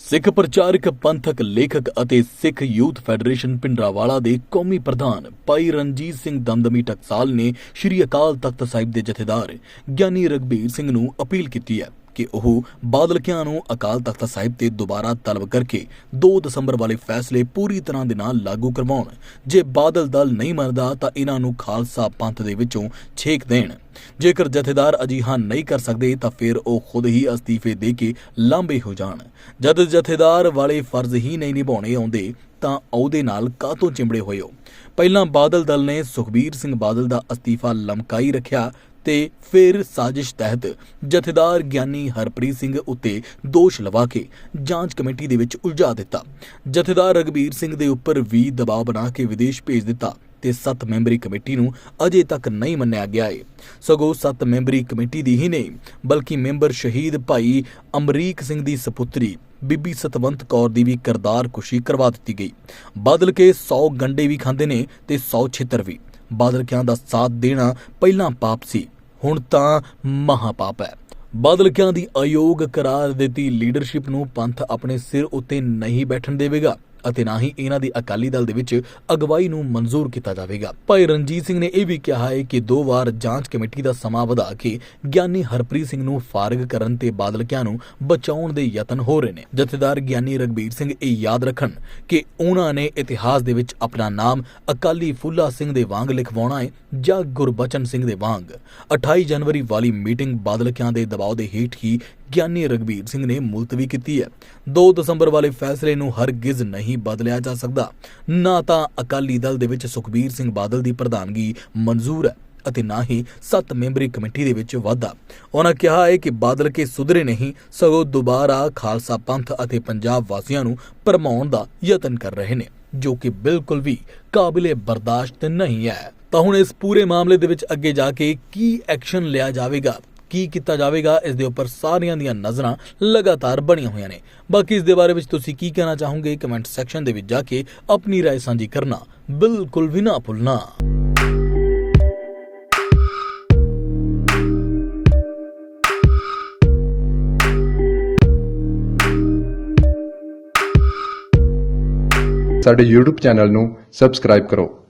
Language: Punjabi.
ਸਿੱਖ ਪ੍ਰਚਾਰਕ, ਪੰਥਕ, ਲੇਖਕ ਅਤੇ ਸਿੱਖ ਯੂਥ ਫੈਡਰੇਸ਼ਨ ਪਿੰਡਰਾਵਾਲਾ ਦੇ ਕੌਮੀ ਪ੍ਰਧਾਨ ਭਾਈ ਰਣਜੀਤ ਸਿੰਘ ਦਮਦਮੀ ਟਕਸਾਲ ਨੇ ਸ਼੍ਰੀ ਅਕਾਲ ਤਖਤ ਸਾਹਿਬ ਦੇ ਜਥੇਦਾਰ ਗਿਆਨੀ ਰਗਬੀਰ ਸਿੰਘ ਨੂੰ ਅਪੀਲ ਕੀਤੀ ਹੈ। ਕਿ ਉਹ ਬਾਦਲਕਿਆਂ ਨੂੰ ਅਕਾਲ ਤਖਤ ਸਾਹਿਬ ਤੇ ਦੁਬਾਰਾ ਤਲਬ ਕਰਕੇ 2 ਦਸੰਬਰ ਵਾਲੇ ਫੈਸਲੇ ਪੂਰੀ ਤਰ੍ਹਾਂ ਦੇ ਨਾਲ ਲਾਗੂ ਕਰਵਾਉਣ। ਜੇ ਬਾਦਲ ਦਲ ਨਹੀਂ ਮੰਨਦਾ ਤਾਂ ਇਹਨਾਂ ਨੂੰ ਖਾਲਸਾ ਪੰਥ ਦੇ ਵਿੱਚੋਂ ਛੇਕ ਦੇਣ। ਜੇਕਰ ਜਥੇਦਾਰ ਅਜਿਹਾ ਨਹੀਂ ਕਰ ਸਕਦੇ ਤਾਂ ਫਿਰ ਉਹ ਖੁਦ ਹੀ ਅਸਤੀਫੇ ਦੇ ਕੇ ਲਾਂਬੇ ਹੋ ਜਾਣ। ਜਦ ਜਥੇਦਾਰ ਵਾਲੇ ਫਰਜ਼ ਹੀ ਨਹੀਂ ਨਿਭਾਉਣੇ ਆਉਂਦੇ ਤਾਂ ਉਹਦੇ ਨਾਲ ਕਾਹਤੋਂ ਚਿੰਬੜੇ ਹੋਏ ਪਹਿਲਾਂ ਬਾਦਲ ਦਲ ਨੇ ਸੁਖਬੀਰ ਸਿੰਘ ਬਾਦਲ ਦਾ ਅਸਤੀਫਾ ਲਮਕਾਈ ਰੱਖਿਆ ਤੇ ਫਿਰ ਸਾਜ਼ਿਸ਼ ਤਹਿਤ ਜਥੇਦਾਰ ਗਿਆਨੀ ਹਰਪ੍ਰੀਤ ਸਿੰਘ ਉੱਤੇ ਦੋਸ਼ ਲਵਾ ਕੇ ਜਾਂਚ ਕਮੇਟੀ ਦੇ ਵਿੱਚ ਉਲਝਾ ਦਿੱਤਾ। ਜਥੇਦਾਰ ਰਗਬੀਰ ਸਿੰਘ ਦੇ ਉੱਪਰ ਵੀ ਦਬਾਅ ਬਣਾ ਕੇ ਵਿਦੇਸ਼ ਭੇਜ ਦਿੱਤਾ ਤੇ 7 ਮੈਂਬਰੀ ਕਮੇਟੀ ਨੂੰ ਅਜੇ ਤੱਕ ਨਹੀਂ ਮੰਨਿਆ ਗਿਆ ਹੈ ਸਗੋਂ 7 ਮੈਂਬਰੀ ਕਮੇਟੀ ਦੀ ਹੀ ਨਹੀਂ, ਬਲਕਿ ਮੈਂਬਰ ਸ਼ਹੀਦ ਭਾਈ ਅਮਰੀਕ ਸਿੰਘ ਦੀ ਸੁਪੁੱਤਰੀ ਬੀਬੀ ਸਤਵੰਤ ਕੌਰ ਦੀ ਵੀ ਕਰਦਾਰ ਕੁਸ਼ੀ ਕਰਵਾ ਦਿੱਤੀ ਗਈ। ਬਾਦਲ ਕੇ 100 ਗੰਡੇ ਵੀ ਖਾਂਦੇ ਨੇ ਤੇ 100 ਛਿੱਤਰ ਵੀ। ਬਾਦਲਕਿਆਂ ਦਾ ਸਾਥ ਦੇਣਾ ਪਹਿਲਾਂ ਪਾਪ ਸੀ। ਹੁਣ ਤਾਂ ਮਹਾ ਪਾਪ ਹੈ। ਬਾਦਲਕਿਆਂ ਦੀ ਅਯੋਗ ਕਰਾਰ ਦਿੱਤੀ ਲੀਡਰਸ਼ਿਪ ਨੂੰ ਪੰਥ ਆਪਣੇ ਸਿਰ ਉੱਤੇ ਨਹੀਂ ਬੈਠਣ ਦੇਵੇਗਾ। ਅਤੇ ਨਾ ਹੀ ਇਹਨਾਂ ਦੀ ਅਕਾਲੀ ਦਲ ਦੇ ਵਿੱਚ ਅਗਵਾਈ ਨੂੰ ਮਨਜ਼ੂਰ ਕੀਤਾ ਜਾਵੇਗਾ। ਭਾਈ ਰਣਜੀਤ ਸਿੰਘ ਨੇ ਇਹ ਵੀ ਕਿਹਾ ਹੈ ਕਿ ਦੋ ਵਾਰ ਜਾਂਚ ਕਮੇਟੀ ਦਾ ਸਮਾਂ ਵਧਾ ਕੇ ਗਿਆਨੀ ਹਰਪ੍ਰੀਤ ਸਿੰਘ ਨੂੰ ਫਾਰਗ ਕਰਨ ਤੇ ਬਾਦਲਕਿਆਂ ਨੂੰ ਬਚਾਉਣ ਦੇ ਯਤਨ ਹੋ ਰਹੇ ਨੇ। ਜਥੇਦਾਰ ਗਿਆਨੀ ਰਗਬੀਰ ਸਿੰਘ ਇਹ ਯਾਦ ਰੱਖਣ ਕਿ ਉਹਨਾਂ ਨੇ ਇਤਿਹਾਸ ਦੇ ਵਿੱਚ ਆਪਣਾ ਨਾਮ ਅਕਾਲੀ ਫੁੱਲਾ ਸਿੰਘ ਦੇ ਵਾਂਗ ਲਿਖਵਾਉਣਾ ਹੈ ਜਾਂ ਗੁਰਬਚਨ ਸਿੰਘ ਦੇ ਵਾਂਗ। 28 ਜਨਵਰੀ ਵਾਲੀ ਮੀਟਿੰਗ ਬਾਦਲਕਿਆਂ ਦੇ ਦਬਾਅ ਦੇ ਹੇਠ ਹੀ ਗਿਆਨੀ ਰਗਬੀਰ ਸਿੰਘ ਨੇ ਮੁਲਤਵੀ ਕੀਤੀ ਹੈ। 2 ਦਸੰਬਰ ਵਾਲੇ ਫੈਸਲੇ ਨੂੰ ਹਰਗਿਜ਼ ਨਹੀਂ ਬਦਲਿਆ ਜਾ ਸਕਦਾ। ਨਾ ਤਾਂ ਅਕਾਲੀ ਦਲ ਦੇ ਵਿੱਚ ਸੁਖਬੀਰ ਸਿੰਘ ਬਾਦਲ ਦੀ ਪ੍ਰਧਾਨਗੀ ਮਨਜ਼ੂਰ ਹੈ ਅਤੇ ਨਾ ਹੀ 7 ਮੈਂਬਰੀ ਕਮੇਟੀ ਦੇ ਵਿੱਚ ਵਾਧਾ। ਉਹਨਾਂ ਕਿਹਾ ਹੈ ਕਿ ਬਾਦਲ ਕੇ ਸੁਧਰੇ ਨਹੀਂ, ਸਗੋਂ ਦੁਬਾਰਾ ਖਾਲਸਾ ਪੰਥ ਅਤੇ ਪੰਜਾਬ ਵਾਸੀਆਂ ਨੂੰ ਭਰਮਾਉਣ ਦਾ ਯਤਨ ਕਰ ਰਹੇ ਨੇ, ਜੋ ਕਿ ਬਿਲਕੁਲ ਵੀ ਕਾਬਿਲੇ ਬਰਦਾਸ਼ਤ ਨਹੀਂ ਹੈ। ਤਾਂ ਹੁਣ ਇਸ ਪੂਰੇ ਮਾਮਲੇ ਦੇ ਵਿੱਚ ਅੱਗੇ ਜਾ ਕੇ ਕੀ ਐਕਸ਼ਨ ਲਿਆ ਜਾਵੇਗਾ? ਕੀ ਕੀਤਾ ਜਾਵੇਗਾ ਇਸ ਦੇ ਉੱਪਰ ਸਾਰੀਆਂ ਦੀਆਂ ਨਜ਼ਰਾਂ ਲਗਾਤਾਰ ਬਣੀਆਂ ਹੋਈਆਂ ਨੇ ਬਾਕੀ ਇਸ ਦੇ ਬਾਰੇ ਵਿੱਚ ਤੁਸੀਂ ਕੀ ਕਹਿਣਾ ਚਾਹੋਗੇ ਕਮੈਂਟ ਸੈਕਸ਼ਨ ਦੇ ਵਿੱਚ ਜਾ ਕੇ ਆਪਣੀ رائے ਸਾਂਝੀ ਕਰਨਾ ਬਿਲਕੁਲ ਵੀ ਨਾ ਭੁੱਲਣਾ ਸਾਡੇ YouTube ਚੈਨਲ ਨੂੰ ਸਬਸਕ੍ਰਾਈਬ ਕਰੋ